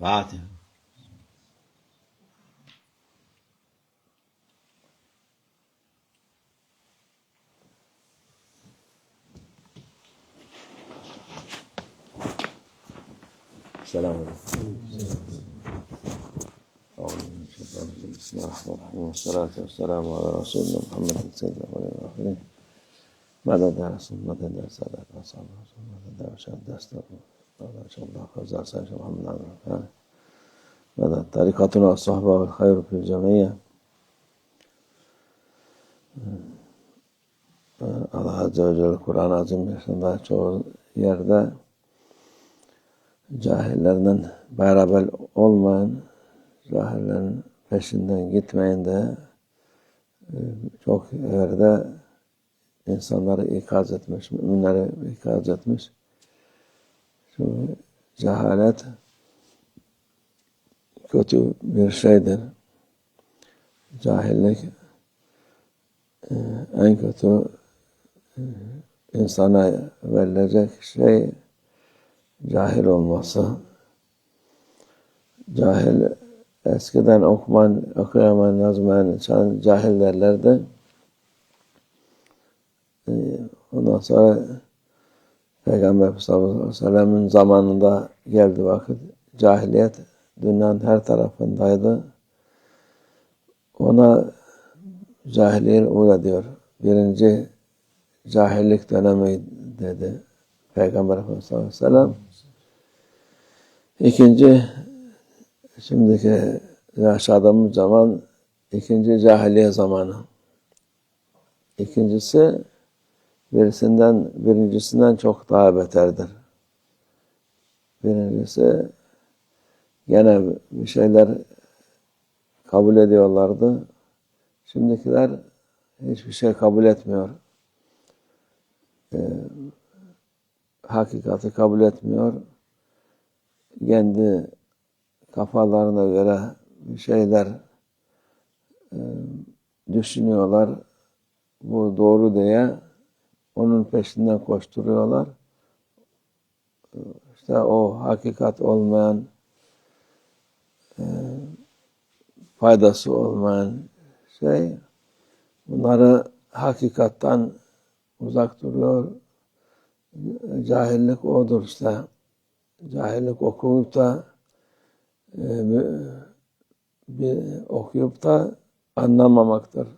warte. السلام عليكم بسم الله الرحمن الرحيم والصلاة والسلام على رسولنا محمد صلى الله عليه وسلم. ماذا درس ماذا درس هذا أصحاب ماذا درس هذا أستغفر Allah razı olsun. Elhamdülillah. Ve tarikatuna sahba ve hayru fil cemiyye. Hmm. Allah Azze ve Celle Kur'an-ı Azim'de çoğu yerde cahillerden beraber olmayan, cahillerin peşinden gitmeyin de e, çok yerde insanları ikaz etmiş, müminleri ikaz etmiş. Şu cehalet kötü bir şeydir. Cahillik e, en kötü e, insana verilecek şey cahil olması. Cahil eskiden okuman, okuyamayan, yazmayan insan cahil derlerdi. Ee, Ondan sonra Peygamber sellem'in zamanında geldi vakit cahiliyet dünyanın her tarafındaydı. Ona cahiliye uğra diyor. Birinci cahillik dönemi dedi Peygamber Efendimiz sallallahu aleyhi ve sellem. İkinci, şimdiki yaşadığımız zaman ikinci cahiliye zamanı. İkincisi birisinden, birincisinden çok daha beterdir. Birincisi gene bir şeyler kabul ediyorlardı. Şimdikiler hiçbir şey kabul etmiyor. Ee, hakikati kabul etmiyor. Kendi kafalarına göre bir şeyler e, düşünüyorlar. Bu doğru diye onun peşinden koşturuyorlar. İşte o hakikat olmayan e, faydası olmayan şey bunları hakikattan uzak duruyor cahillik odur işte. Cahillik okuyup da e, bir, okuyup da anlamamaktır.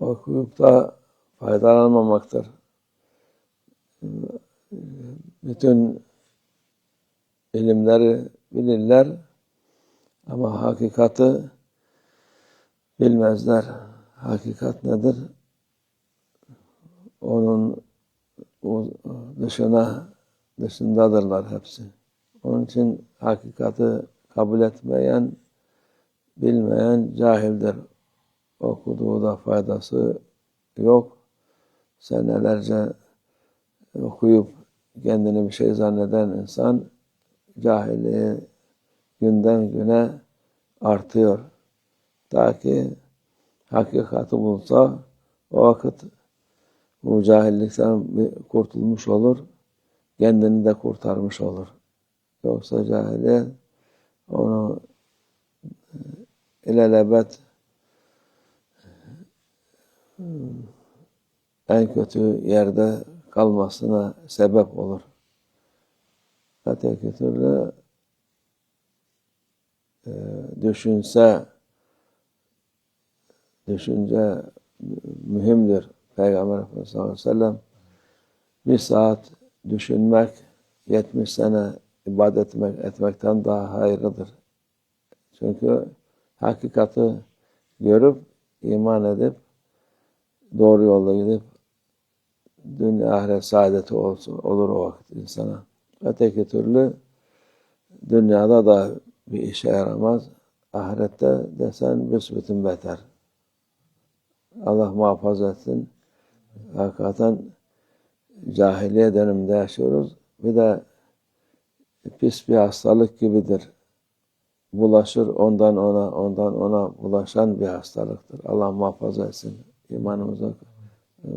Okuyup da faydalanmamaktır. Bütün ilimleri bilirler ama hakikati bilmezler. Hakikat nedir? Onun dışına dışındadırlar hepsi. Onun için hakikati kabul etmeyen, bilmeyen cahildir. Okuduğu da faydası yok. Senelerce okuyup kendini bir şey zanneden insan cahilliği günden güne artıyor. Ta ki hakikati bulsa o vakit bu cahillikten kurtulmuş olur, kendini de kurtarmış olur. Yoksa cahiliye onu ilelebet en kötü yerde kalmasına sebep olur. Öteki türlü e, düşünse, düşünce mühimdir. Peygamber Efendimiz sallallahu aleyhi ve sellem bir saat düşünmek 70 sene ibadet etmek, etmekten daha hayırlıdır. Çünkü hakikati görüp, iman edip, doğru yolda gidip dünya ahiret saadeti olsun, olur o vakit insana. Öteki türlü dünyada da bir işe yaramaz. Ahirette desen büsbütün beter. Allah muhafaza etsin hakikaten cahiliye döneminde yaşıyoruz. Bir de pis bir hastalık gibidir. Bulaşır ondan ona, ondan ona bulaşan bir hastalıktır. Allah muhafaza etsin. İmanımızı e,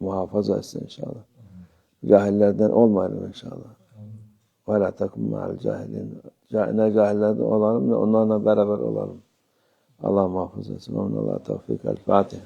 muhafaza etsin inşallah. Cahillerden olmayalım inşallah. Ve la takun ma'al cahilin. Ca- Ne cahillerde olalım ne onlarla beraber olalım. Allah muhafaza etsin. Onunla tevfik. El Fatiha.